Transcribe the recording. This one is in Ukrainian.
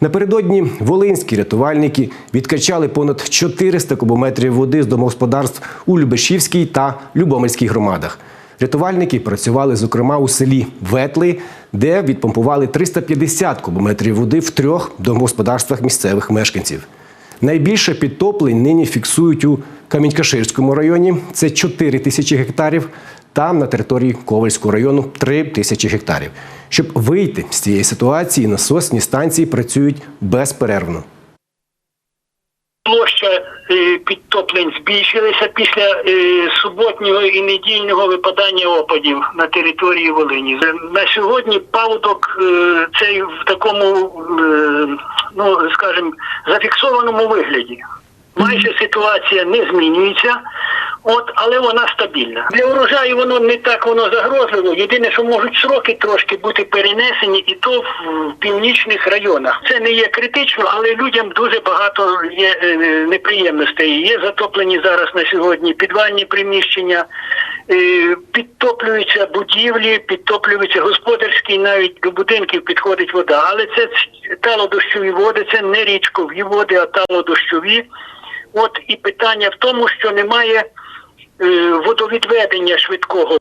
Напередодні волинські рятувальники відкачали понад 400 кубометрів води з домогосподарств у Любешівській та Любомирській громадах. Рятувальники працювали, зокрема, у селі Ветли, де відпомпували 350 кубометрів води в трьох домогосподарствах місцевих мешканців. Найбільше підтоплень нині фіксують у Камінь-Каширському районі це 4 тисячі гектарів, та на території Ковальського району 3 тисячі гектарів. Щоб вийти з цієї ситуації, насосні станції працюють безперервно. Площа е, підтоплень збільшилася після е, суботнього і недільного випадання опадів на території Волині. Е, На сьогодні паводок цей в такому, ну скажімо, зафіксованому вигляді. Майже ситуація не змінюється, от, але вона стабільна. Для урожаю воно не так воно загрозливо. Єдине, що можуть сроки трошки бути перенесені, і то в північних районах. Це не є критично, але людям дуже багато є е, неприємностей. Є затоплені зараз на сьогодні підвальні приміщення, е, підтоплюються будівлі, підтоплюються господарські, навіть до будинків підходить вода. Але це талодощові води, це не річкові води, а талодощові. От і питання в тому, що немає е, водовідведення швидкого.